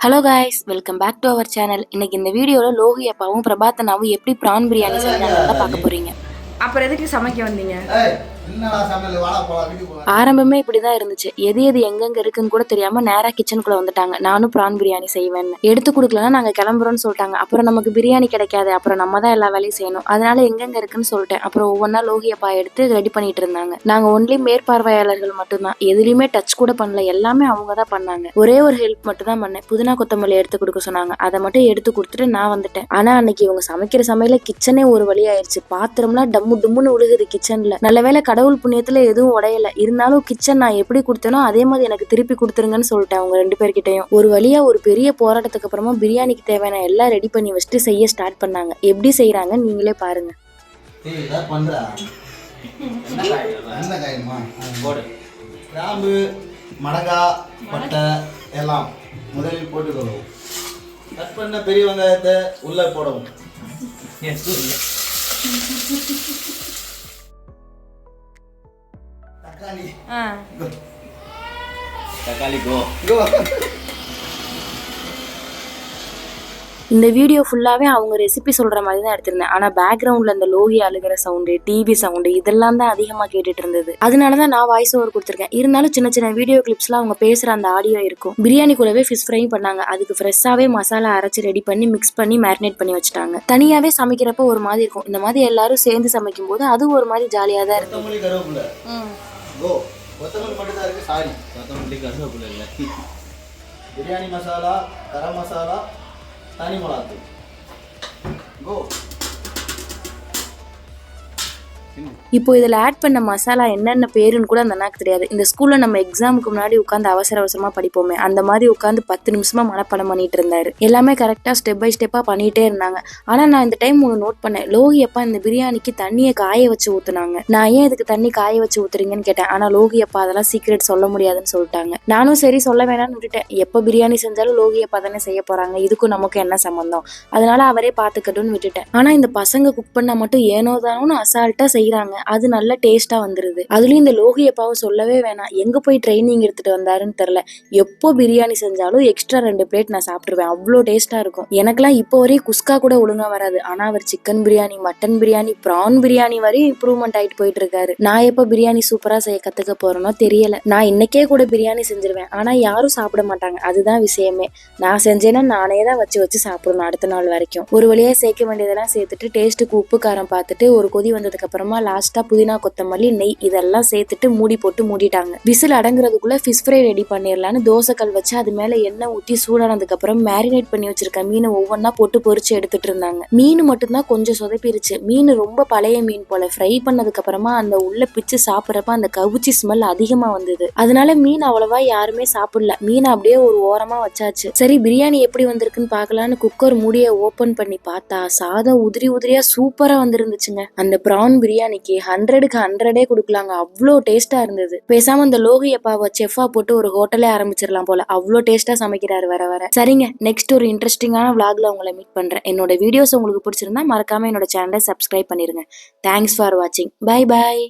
Hello guys welcome back to our channel இன்னைக்கு இந்த வீடியோவில் லோகி அப்பாவும் பிரபாத்தனாவும் எப்படி ப்ரான் பிரியாணி செஞ்சாங்கன்னு தான் பார்க்க போறீங்க. அப்புறம் எதுக்கு சமைக்க வந்தீங்க? ஆரம்பமே இப்படி தான் இருந்துச்சு. எது எது எங்கெங்க இருக்குன்னு கூட தெரியாம நேரா கிச்சனுக்குள்ள வந்துட்டாங்க. நானும் பிரான் பிரியாணி செய்வேன்னு. எடுத்து கொடுக்கலன்னா நாங்க கிளம்புறோம்னு சொல்லிட்டாங்க. அப்புறம் நமக்கு பிரியாணி கிடைக்காது. அப்புறம் நம்ம தான் எல்லா வேலையும் செய்யணும். அதனால எங்கெங்க இருக்குன்னு சொல்லிட்டேன். அப்புறம் ஒவ்வொன்றா லோகியப்பா எடுத்து ரெடி பண்ணிட்டு இருந்தாங்க. நாங்க ஒன்லி மேற்பார்வையாளர்கள் மட்டும்தான். எதுலயுமே டச் கூட பண்ணல. எல்லாமே அவங்க தான் பண்ணாங்க. ஒரே ஒரு ஹெல்ப் மட்டும் தான் பண்ணேன். புதினா கொத்தமல்லி எடுத்து கொடுக்க சொன்னாங்க. அதை மட்டும் எடுத்து கொடுத்துட்டு நான் வந்துட்டேன். ஆனா அன்னைக்கு இவங்க சமைக்கிற சமையல கிச்சனே ஒரு வழி ஆயிடுச்சு. பாத்திரம்லாம் டம்மு டும்முன்னு விழுகுது கிச்சன்ல நல்ல வேளை கடவுள் புண்ணியத்துல எதுவும் உடையல. இருந்தாலும் கிச்சன் நான் எப்படி கொடுத்தேனோ அதே மாதிரி எனக்கு திருப்பி கொடுத்துருங்கன்னு சொல்லிட்டேன் அவங்க ரெண்டு பேர்கிட்டயும். ஒரு வழியா ஒரு பெரிய போராட்டத்துக்கு அப்புறமா பிரியாணிக்கு தேவையான எல்லாம் ரெடி பண்ணி வச்சுட்டு செய்ய ஸ்டார்ட் பண்ணாங்க. எப்படி செய்யறாங்க நீங்களே பாருங்க. ஏய் இதா பண்றா. என்ன காயமா போடு. கிராம்பு மடங்கா பட்டை எல்லாம் முதலில் போட்டுக்கொள்ளவும் கட் பண்ண பெரிய வெங்காயத்தை உள்ள போடவும். ஆ தக்காளி கோ இந்த வீடியோ ஃபுல்லாவே அவங்க ரெசிபி சொல்ற மாதிரி தான் எடுத்திருந்தேன். ஆனா பேக்ரவுண்ட்ல இந்த லோகி அழுகிற சவுண்டு டிவி சவுண்டு இதெல்லாம் தான் அதிகமா கேட்டுட்டு இருந்தது. அதனால தான் நான் வாய்ஸ் ஓவர் கொடுத்துருக்கேன். இருந்தாலும் சின்ன சின்ன வீடியோ கிளிப்ஸ்லாம் அவங்க பேசுற அந்த ஆடியோ இருக்கும். பிரியாணி கூடவே ஃபிஷ் ஃப்ரை பண்ணாங்க. அதுக்கு ஃப்ரெஷ்ஷாவே மசாலா அரைச்சு ரெடி பண்ணி மிக்ஸ் பண்ணி மேரினேட் பண்ணி வச்சுட்டாங்க. தனியாவே சமைக்கிறப்ப ஒரு மாதிரி இருக்கும். இந்த மாதிரி எல்லாரும் சேர்ந்து சமைக்கும் போது அது ஒரு மாதிரி ஜாலியா தான் இருக்கும். கோ கொத்தமல்லி மட்டும் தான் இருக்கு? சாரி. கொத்தமல்லி கருவேப்பிலை இல்லை. பிரியாணி மசாலா கரம் மசாலா தனி மிளகாத்தூள். கோ இப்போ இதில் ஆட் பண்ண மசாலா என்னென்ன பேருன்னு கூட அந்த அண்ணாக்கு தெரியாது. இந்த ஸ்கூலில் நம்ம எக்ஸாமுக்கு முன்னாடி உட்காந்து அவசர அவசரமாக படிப்போமே. அந்த மாதிரி உட்காந்து பத்து நிமிஷமாக மனப்பாடம் பண்ணிட்டு இருந்தாரு. எல்லாமே கரெக்டாக ஸ்டெப் பை ஸ்டெப்பாக பண்ணிகிட்டே இருந்தாங்க. ஆனால் நான் இந்த டைம் ஒன்று நோட் பண்ணேன். லோகி அப்பா இந்த பிரியாணிக்கு தண்ணியை காய வச்சு ஊற்றுனாங்க நான் ஏன் இதுக்கு தண்ணி காய வச்சு ஊத்துறீங்கன்னு கேட்டேன். ஆனால் லோகி அப்பா அதெல்லாம் சீக்ரெட் சொல்ல முடியாதுன்னு சொல்லிட்டாங்க. நானும் சரி சொல்ல வேணாம்னு விட்டுட்டேன். எப்போ பிரியாணி செஞ்சாலும் லோகி அப்பா தானே செய்ய போகிறாங்க இதுக்கும் நமக்கு என்ன சம்மந்தம் அதனால அவரே பார்த்துக்கட்டும்னு விட்டுட்டேன். ஆனால் இந்த பசங்க குக் பண்ணால் மட்டும் ஏனோ தானோன்னு அசால்ட்டாக செய்கிறாங்க அது நல்ல டேஸ்ட்டாக வந்துருது. அதுலேயும் இந்த லோகி சொல்லவே வேணாம். எங்கே போய் ட்ரைனிங் எடுத்துட்டு வந்தாருன்னு தெரில எப்போ பிரியாணி செஞ்சாலும் எக்ஸ்ட்ரா ரெண்டு பிளேட் நான் சாப்பிட்ருவேன் அவ்வளோ டேஸ்ட்டாக இருக்கும். எனக்கெல்லாம் இப்போ வரையும் குஸ்கா கூட ஒழுங்காக வராது. ஆனால் அவர் chicken biryani mutton biryani prawn biryani வரையும் இம்ப்ரூவ்மெண்ட் ஆகிட்டு போயிட்டு இருக்காரு நான் எப்போ பிரியாணி சூப்பராக செய்ய கற்றுக்க போறேனோ தெரியல. நான் இன்னைக்கே கூட பிரியாணி செஞ்சிருவேன். ஆனால் யாரும் சாப்பிட மாட்டாங்க. அதுதான் விஷயமே. நான் செஞ்சேன்னா நானே தான் வச்சு வச்சு சாப்பிடணும் அடுத்த நாள் வரைக்கும். ஒரு வழியாக சேர்க்க வேண்டியதெல்லாம் சேர்த்துட்டு டேஸ்ட்டுக்கு உப்பு காரம் பார்த்துட்டு ஒரு கொதி வந்ததுக்கு அப்புறமா லாஸ்ட்டாக புதினா கொத்தமல்லி நெய் இதெல்லாம் சேர்த்துட்டு மூடி போட்டு மூடிட்டாங்க. விசில் அடங்குறதுக்குள்ள ஃபிஷ் ஃப்ரை ரெடி பண்ணிடலான்னு தோசைக்கல் வச்சு அது மேலே எண்ணெய் ஊற்றி சூடானதுக்கு அப்புறம் மேரினேட் பண்ணி வச்சிருக்க மீனை ஒவ்வொன்றா போட்டு பொறிச்சு எடுத்துட்டு இருந்தாங்க. மீன் மட்டும்தான் கொஞ்சம் சொதப்பிருச்சு. மீன் ரொம்ப பழைய மீன் போல. ஃப்ரை பண்ணதுக்கு அப்புறமா அந்த உள்ள பிச்சு சாப்பிட்றப்ப அந்த கவுச்சி ஸ்மெல் அதிகமா வந்தது. அதனால மீன் அவ்வளவா யாருமே சாப்பிடல. மீன் அப்படியே ஒரு ஓரமா வச்சாச்சு. சரி பிரியாணி எப்படி வந்திருக்குன்னு பார்க்கலான்னு குக்கர் மூடிய ஓபன் பண்ணி பார்த்தா சாதம் உதிரி உதிரியா சூப்பரா வந்திருந்துச்சுங்க. அந்த ப்ரான் பிரியாணி பிரியாணிக்கு ஹண்ட்ரடுக்கு ஹண்ட்ரடே கொடுக்கலாங்க. அவ்வளோ டேஸ்டா இருந்தது. பேசாம அந்த லோகி அப்பாவை செஃபா போட்டு ஒரு ஹோட்டலே ஆரம்பிச்சிடலாம் போல. அவ்வளோ டேஸ்டா சமைக்கிறாரு வர வர சரிங்க நெக்ஸ்ட் ஒரு இன்ட்ரெஸ்டிங்கான vlogல உங்களை மீட் பண்றேன். என்னோட வீடியோஸ் உங்களுக்கு பிடிச்சிருந்தா மறக்காம என்னோட சேனலை சப்ஸ்கிரைப் பண்ணிருங்க. தேங்க்ஸ் ஃபார் வாட்சிங் பை பாய்